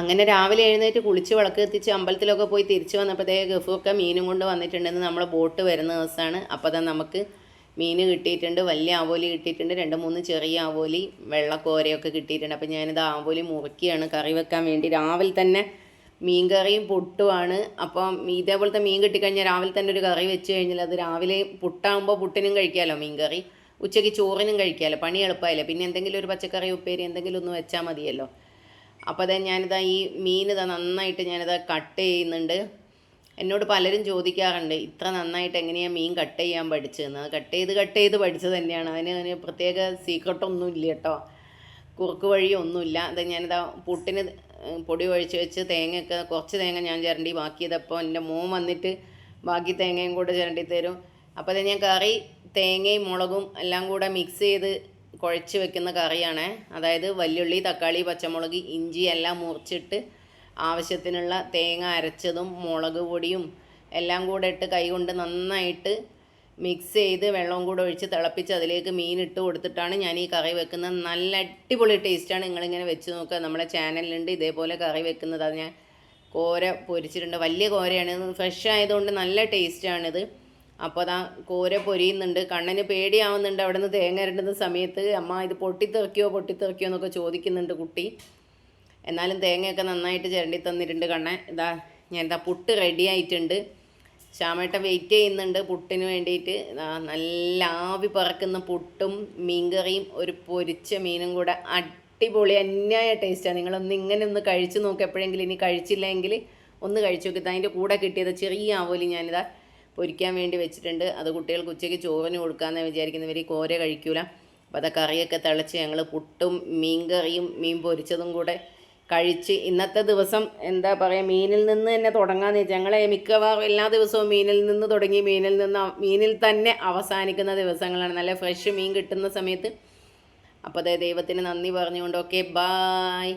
അങ്ങനെ രാവിലെ എഴുന്നേറ്റ് കുളിച്ച് വിളക്ക് എത്തിച്ച് അമ്പലത്തിലൊക്കെ പോയി തിരിച്ചു വന്നപ്പോഴത്തേക്ക് ഗഫുവൊക്കെ മീനും കൊണ്ട് വന്നിട്ടുണ്ടെന്ന് നമ്മൾ ബോട്ട് വരുന്ന ദിവസമാണ്. അപ്പോൾ തന്നെ നമുക്ക് മീൻ കിട്ടിയിട്ടുണ്ട് വലിയ ആവോലി കിട്ടിയിട്ടുണ്ട് രണ്ട് മൂന്ന് ചെറിയ ആവോലി വെള്ളക്കോരയൊക്കെ കിട്ടിയിട്ടുണ്ട്. അപ്പോൾ ഞാനിത് ആവോലി മുറുക്കിയാണ് കറി വെക്കാൻ വേണ്ടി. രാവിലെ തന്നെ മീൻ കറിയും പുട്ടുമാണ്. അപ്പം ഇതേപോലത്തെ മീൻ കിട്ടിക്കഴിഞ്ഞാൽ രാവിലെ തന്നെ ഒരു കറി വെച്ച് കഴിഞ്ഞാൽ അത് രാവിലെ പുട്ടാകുമ്പോൾ പുട്ടിനും കഴിക്കാമല്ലോ മീൻ കറി ഉച്ചയ്ക്ക് ചോറിനും കഴിക്കാമല്ലോ പണി എളുപ്പമായില്ലേ? പിന്നെ എന്തെങ്കിലും ഒരു പച്ചക്കറി ഉപ്പേരി എന്തെങ്കിലും ഒന്ന് വെച്ചാൽ മതിയല്ലോ? അപ്പോൾ അതെ ഞാനിതാ ഈ മീൻ ഇതാ നന്നായിട്ട് ഞാനിതാ കട്ട് ചെയ്യുന്നുണ്ട്. എന്നോട് പലരും ചോദിക്കാറുണ്ട് ഇത്ര നന്നായിട്ട് എങ്ങനെയാണ് മീൻ കട്ട് ചെയ്യാൻ പഠിച്ചതെന്ന്? കട്ട് ചെയ്ത് കട്ട് ചെയ്ത് പഠിച്ചത് തന്നെയാണ്. അതിന് അതിന് പ്രത്യേക സീക്രട്ടൊന്നും ഇല്ല കേട്ടോ. കുറുക്ക് വഴിയൊന്നുമില്ല അത് ഞാനിതാ പുട്ടിന് പൊടി ഒഴിച്ച് വെച്ച് തേങ്ങയൊക്കെ കുറച്ച് തേങ്ങ ഞാൻ ചിരണ്ടി ബാക്കി ഇതപ്പോൾ എന്റെ മോൻ വന്നിട്ട് ബാക്കി തേങ്ങയും കൂടെ ചിരണ്ടി തരും. അപ്പോൾ അത് ഞാൻ കറി തേങ്ങയും മുളകും എല്ലാം കൂടെ മിക്സ് ചെയ്ത് കുഴച്ച് വെക്കുന്ന കറിയാണ്. അതായത് വല്യുള്ളി തക്കാളി പച്ചമുളക് ഇഞ്ചി എല്ലാം മുറിച്ചിട്ട് ആവശ്യത്തിനുള്ള തേങ്ങ അരച്ചതും മുളക് പൊടിയും എല്ലാം കൂടെ ഇട്ട് കൈകൊണ്ട് നന്നായിട്ട് മിക്സ് ചെയ്ത് വെള്ളവും കൂടെ ഒഴിച്ച് തിളപ്പിച്ച് അതിലേക്ക് മീൻ ഇട്ട് കൊടുത്തിട്ടാണ് ഞാൻ ഈ കറി വെക്കുന്നത്. നല്ല അടിപൊളി ടേസ്റ്റാണ്. നിങ്ങളിങ്ങനെ വെച്ച് നോക്കുക നമ്മുടെ ചാനലിലുണ്ട് ഇതേപോലെ കറി വെക്കുന്നത്. അത് ഞാൻ കോര പൊരിച്ചിട്ടുണ്ട്. വലിയ കോരയാണ്. ഫ്രഷ് ആയതുകൊണ്ട് നല്ല ടേസ്റ്റാണിത്. അപ്പോൾ അതാ കോര പൊരിയുന്നുണ്ട്. കണ്ണിന് പേടിയാവുന്നുണ്ട്. അവിടെ നിന്ന് തേങ്ങ ഇരണ്ടുന്ന സമയത്ത് അമ്മ ഇത് പൊട്ടിത്തെറിക്കോ പൊട്ടിത്തെറിക്കോ എന്നൊക്കെ ചോദിക്കുന്നുണ്ട് കുട്ടി. എന്നാലും തേങ്ങയൊക്കെ നന്നായിട്ട് ചിരണ്ടി തന്നിട്ടുണ്ട് കണ്ണൻ ഇതാ ഞാൻ ഇതാ പുട്ട് റെഡി ആയിട്ടുണ്ട്. ശ്യാമേട്ട വെയിറ്റ് ചെയ്യുന്നുണ്ട് പുട്ടിന് വേണ്ടിയിട്ട്. നല്ല ആവി പറക്കുന്ന പുട്ടും മീൻകറിയും ഒരു പൊരിച്ച മീനും കൂടെ അടിപൊളി അന്യായ ടേസ്റ്റാണ് നിങ്ങളൊന്ന് ഇങ്ങനെ ഒന്ന് കഴിച്ചു നോക്കുക എപ്പോഴെങ്കിലും ഇനി കഴിച്ചില്ലെങ്കിൽ ഒന്ന് കഴിച്ചു നോക്കി. അതിന്റെ കൂടെ കിട്ടിയത് ചെറിയ ആവോലി ഞാനിതാ പൊരിക്കാൻ വേണ്ടി വെച്ചിട്ടുണ്ട്. അത് കുട്ടികൾക്ക് ഉച്ചയ്ക്ക് ചോറിന് കൊടുക്കാമെന്ന് വിചാരിക്കുന്നവർ കോര കഴിക്കൂല. അപ്പോൾ അത് കറിയൊക്കെ തിളച്ച് ഞങ്ങൾ പുട്ടും മീൻ കറിയും മീൻ പൊരിച്ചതും കൂടെ കഴിച്ച് ഇന്നത്തെ ദിവസം എന്താ പറയുക മീനിൽ നിന്ന് തന്നെ തുടങ്ങാന്ന് വെച്ചാൽ ഞങ്ങളെ മിക്കവാറും എല്ലാ ദിവസവും മീനിൽ നിന്ന് തുടങ്ങി മീനിൽ നിന്ന് മീനിൽ തന്നെ അവസാനിക്കുന്ന ദിവസങ്ങളാണ്. നല്ല ഫ്രഷ് മീൻ കിട്ടുന്ന സമയത്ത്. അപ്പോൾ അതേ ദൈവത്തിന് നന്ദി പറഞ്ഞുകൊണ്ട് ഓക്കെ ബായ്.